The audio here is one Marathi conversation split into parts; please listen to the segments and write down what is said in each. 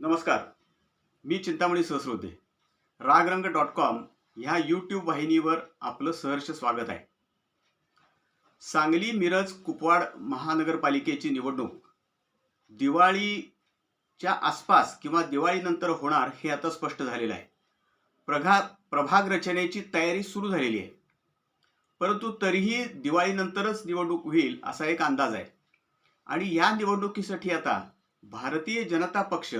नमस्कार. मी चिंतामणी सहस्रोते रागरंग डॉट कॉम ह्या यूट्यूब वाहिनीवर आपलं सहर्ष स्वागत आहे. सांगली मिरज कुपवाड महानगरपालिकेची निवडणूक. दिवाळीच्या आसपास किंवा दिवाळीनंतर होणार हे आता स्पष्ट झालेलं आहे. प्रघा प्रभाग रचनेची तयारी सुरू झालेली आहे. परंतु तरीही दिवाळीनंतरच निवडणूक होईल असा एक अंदाज आहे. आणि या निवडणुकीसाठी आता भारतीय जनता पक्ष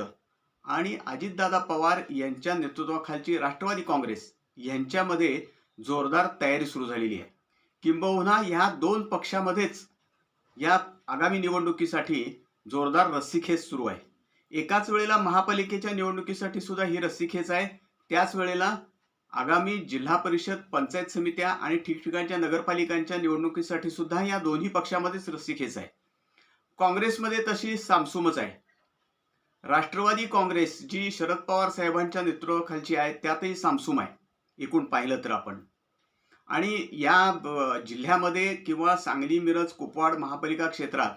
आणि अजितदादा पवार यांच्या नेतृत्वाखालची राष्ट्रवादी काँग्रेस यांच्यामध्ये जोरदार तयारी सुरू झालेली आहे. किंबहुना ह्या दोन पक्षामध्येच या आगामी निवडणुकीसाठी जोरदार रस्सीखेच सुरू आहे. एकाच वेळेला महापालिकेच्या निवडणुकीसाठी सुद्धा ही रस्सीखेच आहे. त्याच वेळेला आगामी जिल्हा परिषद पंचायत समित्या आणि ठिकठिकाणच्या नगरपालिकांच्या निवडणुकीसाठी सुद्धा या दोन्ही पक्षामध्येच रस्सीखेच आहे. काँग्रेसमध्ये तशी सामसुमच आहे. राष्ट्रवादी काँग्रेस जी शरद पवार साहेबांच्या नेतृत्वाखालची आहे त्यातही सामसूम आहे एकूण पाहिलं तर आपण. आणि या जिल्ह्यामध्ये किंवा सांगली मिरज कुपवाड महापालिका क्षेत्रात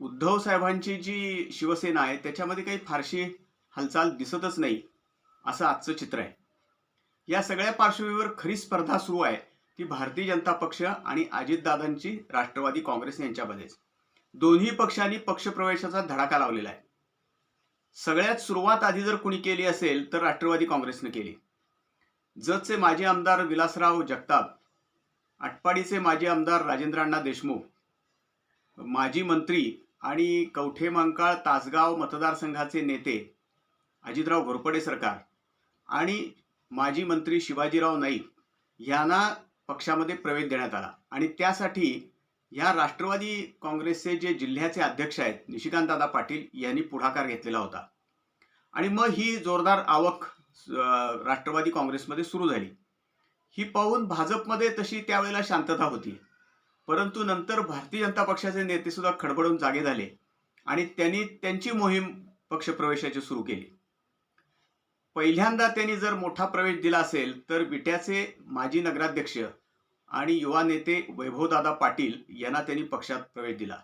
उद्धव साहेबांची जी शिवसेना आहे त्याच्यामध्ये काही फारशी हालचाल दिसतच नाही असं आजचं चित्र आहे. या सगळ्या पार्श्वभूमीवर खरी स्पर्धा सुरू आहे ती भारतीय जनता पक्ष आणि अजितदादांची राष्ट्रवादी काँग्रेस यांच्यामध्येच. दोन्ही पक्षांनी पक्षप्रवेशाचा धडाका लावलेला आहे. सगळ्यात सुरुवात आधी जर कुणी केली असेल तर राष्ट्रवादी काँग्रेसनं केली. जतचे माजी आमदार विलासराव जगताप आटपाडीचे माजी आमदार राजेंद्र अण्णा देशमुख माजी मंत्री आणि कवठे मांकाळ तासगाव मतदारसंघाचे नेते अजितराव घोरपडे सरकार आणि माजी मंत्री शिवाजीराव नाईक यांना पक्षामध्ये प्रवेश देण्यात आला. आणि त्यासाठी या राष्ट्रवादी काँग्रेसचे जे जिल्ह्याचे अध्यक्ष आहेत निशिकांतदादा पाटील यांनी पुढाकार घेतलेला होता. आणि मग ही जोरदार आवक राष्ट्रवादी काँग्रेसमध्ये सुरू झाली. ही पाहून भाजपमध्ये तशी त्यावेळेला शांतता होती. परंतु नंतर भारतीय जनता पक्षाचे नेते सुद्धा खडबडून जागे झाले आणि त्यांनी त्यांची मोहीम पक्षप्रवेशाची सुरू केली. पहिल्यांदा त्यांनी जर मोठा प्रवेश दिला असेल तर विट्याचे माजी नगराध्यक्ष आणि युवा नेते वैभवदादा पाटील यांना त्यांनी पक्षात प्रवेश दिला.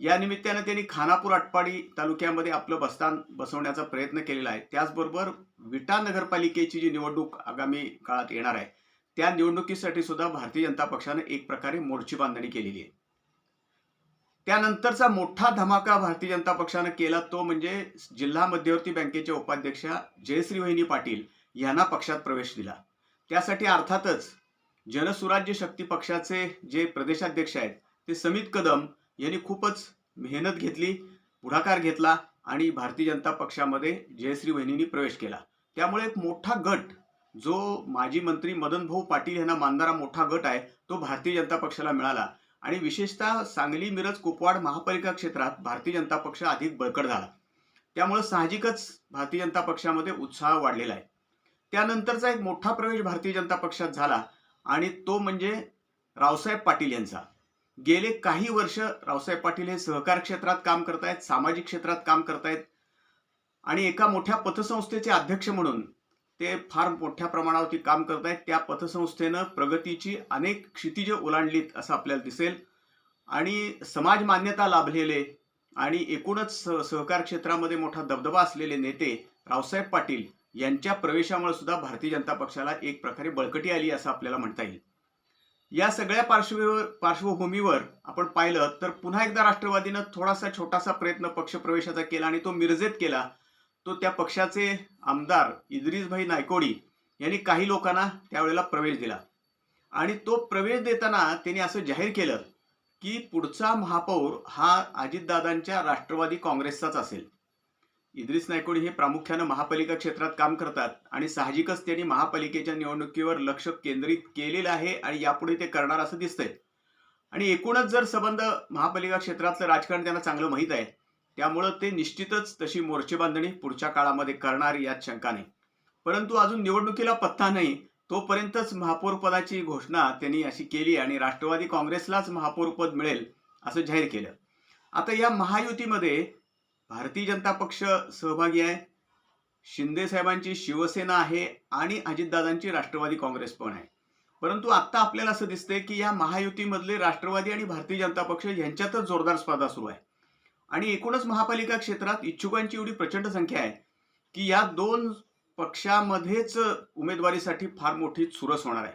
या निमित्तानं त्यांनी खानापूर आटपाडी तालुक्यामध्ये आपलं बस्तान बसवण्याचा प्रयत्न केलेला आहे. त्याचबरोबर विटा नगरपालिकेची जी निवडणूक आगामी काळात येणार आहे त्या निवडणुकीसाठी सुद्धा भारतीय जनता पक्षाने एक प्रकारे मोर्ची बांधणी केलेली आहे. त्यानंतरचा मोठा धमाका भारतीय जनता पक्षानं केला तो म्हणजे जिल्हा मध्यवर्ती बँकेच्या उपाध्यक्षा जयश्री वहिनी पाटील यांना पक्षात प्रवेश दिला. त्यासाठी अर्थातच जनसुराज्य शक्ती पक्षाचे जे प्रदेशाध्यक्ष आहेत ते समित कदम यांनी खूपच मेहनत घेतली पुढाकार घेतला आणि भारतीय जनता पक्षामध्ये जयश्री वहिनींनी प्रवेश केला. त्यामुळे एक मोठा गट जो माजी मंत्री मदन भाऊ पाटील यांना मानणारा मोठा गट आहे तो भारतीय जनता पक्षाला मिळाला. आणि विशेषतः सांगली मिरज कुपवाड महापालिका क्षेत्रात भारतीय जनता पक्ष अधिक बळकट झाला. त्यामुळे साहजिकच भारतीय जनता पक्षामध्ये उत्साह वाढलेला आहे. त्यानंतरचा एक मोठा प्रवेश भारतीय जनता पक्षात झाला आणि तो म्हणजे रावसाहेब पाटील यांचा. गेले काही वर्ष रावसाहेब पाटील हे सहकार क्षेत्रात काम करतायत सामाजिक क्षेत्रात काम करतायत आणि एका मोठ्या पतसंस्थेचे अध्यक्ष म्हणून ते फार मोठ्या प्रमाणावरती काम करतायत. त्या पतसंस्थेनं प्रगतीची अनेक क्षितिजे ओलांडलीत असं आपल्याला दिसेल. आणि समाज मान्यता लाभलेले आणि एकूणच स- सहकार क्षेत्रामध्ये मोठा दबदबा असलेले नेते रावसाहेब पाटील यांच्या प्रवेशामुळे सुद्धा भारतीय जनता पक्षाला एक प्रकारे बळकटी आली असं आपल्याला म्हणता येईल. या सगळ्या पार्श्वभूमीवर पार्श्वभूमीवर आपण पाहिलं तर पुन्हा एकदा राष्ट्रवादीनं थोडासा छोटासा प्रयत्न पक्षप्रवेशाचा केला आणि तो मिरजेत केला. तो त्या पक्षाचे आमदार इद्रिसभाई नायकोडी यांनी काही लोकांना त्यावेळेला प्रवेश दिला. आणि तो प्रवेश देताना त्यांनी असं जाहीर केलं की पुढचा महापौर हा अजितदादांच्या राष्ट्रवादी काँग्रेसचाच असेल. इद्रिस नायकोडी हे प्रामुख्यानं महापालिका क्षेत्रात काम करतात आणि साहजिकच त्यांनी महापालिकेच्या निवडणुकीवर लक्ष केंद्रित केलेलं आहे आणि यापुढे ते करणार असं दिसतंय. आणि एकूणच जर संबंध महापालिका क्षेत्रातलं राजकारण त्यांना चांगलं माहीत आहे त्यामुळं ते निश्चितच तशी मोर्चे बांधणी पुढच्या काळामध्ये करणार यात शंका नाही. परंतु अजून निवडणुकीला पत्ता नाही तोपर्यंतच महापौरपदाची घोषणा त्यांनी अशी केली आणि राष्ट्रवादी काँग्रेसलाच महापौरपद मिळेल असं जाहीर केलं. आता या महायुतीमध्ये भारतीय जनता पक्ष सहभागी आहे. शिंदे साहेबांची शिवसेना आहे आणि अजितदादांची राष्ट्रवादी काँग्रेस पण आहे. परंतु आत्ता आपल्याला असं दिसतंय की या महायुतीमधले राष्ट्रवादी आणि भारतीय जनता पक्ष यांच्यातच जोरदार स्पर्धा सुरू आहे. आणि एकूणच महापालिका क्षेत्रात इच्छुकांची एवढी प्रचंड संख्या आहे की या दोन पक्षामध्येच उमेदवारीसाठी फार मोठी चुरस होणार आहे.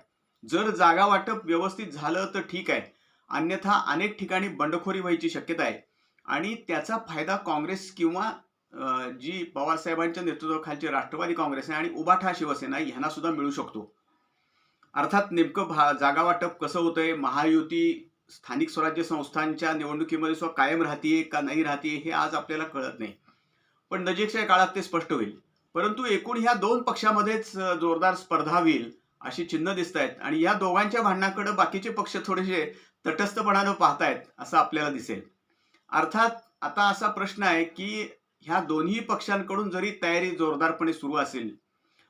जर जागा वाटप व्यवस्थित झालं तर ठीक आहे. अन्यथा अनेक ठिकाणी बंडखोरी व्हायची शक्यता आहे. आणि त्याचा फायदा काँग्रेस किंवा जी पवारसाहेबांच्या नेतृत्वाखालची राष्ट्रवादी काँग्रेस आहे आणि उबाठा शिवसेना ह्यांना सुद्धा मिळू शकतो. अर्थात नेमकं भा जागा वाटप कसं होतंय महायुती स्थानिक स्वराज्य संस्थांच्या निवडणुकीमध्ये सुद्धा कायम राहतीये का नाही राहतीये हे आज आपल्याला कळत नाही. पण नजीकच्या काळात ते स्पष्ट होईल. परंतु एकूण ह्या दोन पक्षामध्येच जोरदार स्पर्धा होईल अशी चिन्ह दिसत आहेत आणि या दोघांच्या भांडणाकडे बाकीचे पक्ष थोडेसे तटस्थपणानं पाहतायत असं आपल्याला दिसेल. अर्थात आता असा प्रश्न आहे की ह्या दोन्ही पक्षांकडून जरी तयारी जोरदारपणे सुरू असेल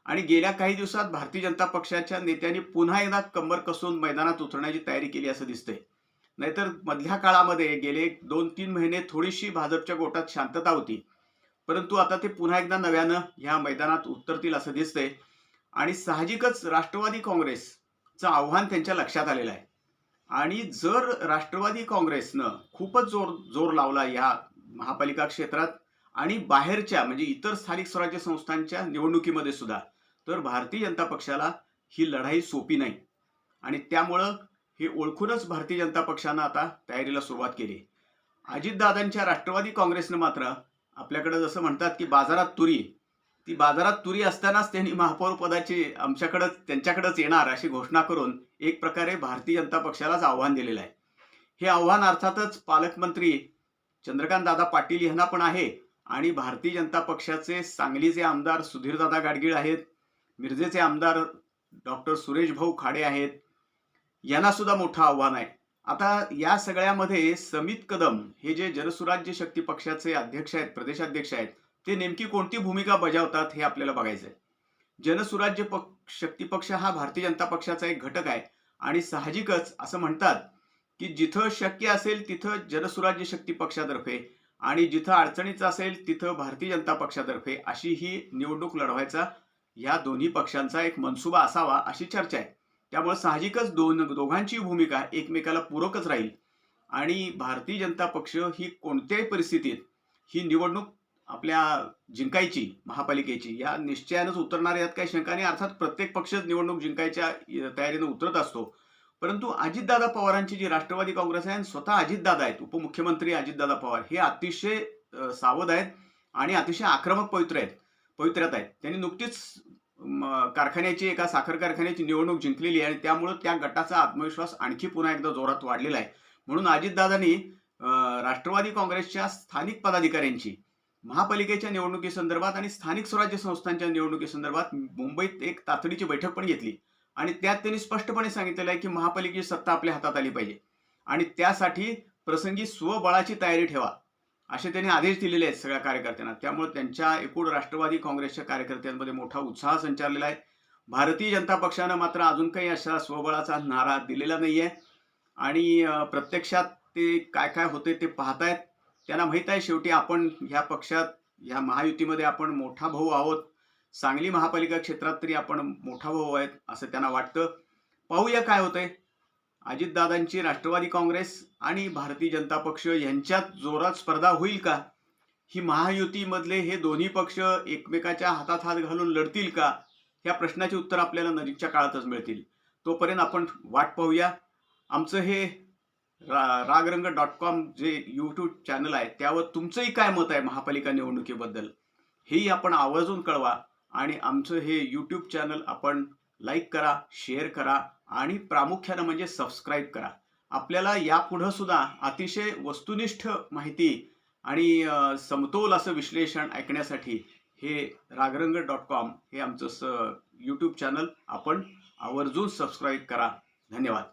आणि गेल्या काही दिवसात भारतीय जनता पक्षाच्या नेत्यांनी पुन्हा एकदा कंबर कसून मैदानात उतरण्याची तयारी केली असं दिसतंय. नाहीतर मधल्या काळामध्ये गेले दोन तीन महिने थोडीशी भाजपच्या गोटात शांतता होती. परंतु आता ते पुन्हा एकदा नव्यानं ह्या मैदानात उतरतील असं दिसतंय. आणि साहजिकच राष्ट्रवादी काँग्रेसचं आव्हान त्यांच्या लक्षात आलेलं आहे. आणि जर राष्ट्रवादी काँग्रेसनं खूपच जोर जोर लावला या महापालिका क्षेत्रात आणि बाहेरच्या म्हणजे इतर स्थानिक स्वराज्य संस्थांच्या निवडणुकीमध्ये सुद्धा तर भारतीय जनता पक्षाला ही लढाई सोपी नाही. आणि त्यामुळं हे ओळखूनच भारतीय जनता पक्षानं आता तयारीला सुरुवात केली. अजितदादांच्या राष्ट्रवादी काँग्रेसनं मात्र आपल्याकडे जसं म्हणतात की बाजारात तुरी ती बाजारात तुरी असतानाच त्यांनी महापौर पदाची आमच्याकडंच त्यांच्याकडेच येणार अशी घोषणा करून एक प्रकारे भारतीय जनता पक्षालाच आव्हान दिलेलं आहे. हे आव्हान अर्थातच पालकमंत्री चंद्रकांत दादा पाटील यांना पण आहे आणि भारतीय जनता पक्षाचे सांगलीचे आमदार सुधीरदादा गाडगीळ आहेत मिरजेचे आमदार डॉक्टर सुरेश भाऊ खाडे आहेत यांना सुद्धा मोठं आव्हान आहे. आता या सगळ्यामध्ये समित कदम हे जे जनसुराज्य शक्ती पक्षाचे अध्यक्ष आहेत प्रदेशाध्यक्ष आहेत ते नेमकी कोणती भूमिका बजावतात हे आपल्याला बघायचं आहे जनसुराज्य पक्ष शक्ती पक्ष हा भारतीय जनता पक्षाचा एक घटक आहे आणि साहजिकच असं म्हणतात की जिथं शक्य असेल तिथं जनसुराज्य शक्ती पक्षातर्फे आणि जिथं अडचणीचं असेल तिथं भारतीय जनता पक्षातर्फे अशी ही निवडणूक लढवायचा या दोन्ही पक्षांचा एक मनसुबा असावा अशी चर्चा आहे. त्यामुळे साहजिकच दोन दोघांची भूमिका एकमेकाला पूरकच राहील आणि भारतीय जनता पक्ष ही कोणत्याही परिस्थितीत ही निवडणूक आपल्या जिंकायची महापालिकेची या निश्चयानंच उतरणार यात काही शंका नाही. अर्थात प्रत्येक पक्षच निवडणूक जिंकायच्या तयारीनं उतरत असतो. परंतु अजितदादा पवारांची जी राष्ट्रवादी काँग्रेस आहे स्वतः अजितदादा आहेत उपमुख्यमंत्री अजितदादा पवार हे अतिशय सावध आहेत आणि अतिशय आक्रमक पवित्र आहेत पवित्र्यात आहेत. त्यांनी नुकतीच कारखान्याची एका साखर कारखान्याची निवडणूक जिंकलेली आहे आणि त्यामुळं त्या गटाचा आत्मविश्वास आणखी पुन्हा एकदा जोरात वाढलेला आहे. म्हणून अजितदादांनी राष्ट्रवादी काँग्रेसच्या स्थानिक पदाधिकाऱ्यांची महापालिकेच्या निवडणुकीसंदर्भात आणि स्थानिक स्वराज्य संस्थांच्या निवडणुकीसंदर्भात मुंबईत एक तातडीची बैठक पण घेतली. आणि त्यात त्यांनी स्पष्टपणे सांगितलेलं आहे की महापालिकेची सत्ता आपल्या हातात आली पाहिजे. आणि त्यासाठी प्रसंगी स्वबळाची तयारी ठेवा. असे त्यांनी आदेश दिलेले आहेत सगळ्या कार्यकर्त्यांना. त्यामुळे त्यांच्या एकूण राष्ट्रवादी काँग्रेसच्या कार्यकर्त्यांमध्ये मोठा उत्साह संचारलेला आहे. भारतीय जनता पक्षानं मात्र अजून काही अशा स्वबळाचा नारा दिलेला नाही आहे आणि प्रत्यक्षात ते काय काय होते ते पाहतायत. त्यांना माहीत आहे शेवटी आपण ह्या पक्षात ह्या महायुतीमध्ये आपण मोठा भाऊ आहोत. सांगली महापालिका क्षेत्रात तरी आपण मोठा भाऊ आहेत असं त्यांना वाटतं. पाहूया काय होतंय. अजितदादांची राष्ट्रवादी काँग्रेस आणि भारतीय जनता पक्ष यांच्यात जोरात स्पर्धा होईल का? ही महायुतीमधले हे दोन्ही पक्ष एकमेकाच्या हातात हात घालून लढतील का? ह्या प्रश्नाची उत्तर आपल्याला नजीकच्या काळातच मिळतील. तोपर्यंत आपण वाट पाहूया. आमचं हे रा रागरंग डॉट कॉम जे यूट्यूब चॅनल आहे त्यावर तुमचंही काय मत आहे महापालिका निवडणुकीबद्दल? हेही आपण आवर्जून कळवा आणि आमचं हे यूट्यूब चॅनल आपण लाईक करा शेअर करा आणि प्रामुख्यानं म्हणजे सबस्क्राईब करा. आपल्याला यापुढं सुद्धा अतिशय वस्तुनिष्ठ माहिती आणि समतोल असं विश्लेषण ऐकण्यासाठी हे रागरंग डॉट कॉम हे आमचं स यूट्यूब चॅनल आपण आवर्जून सबस्क्राईब करा. धन्यवाद.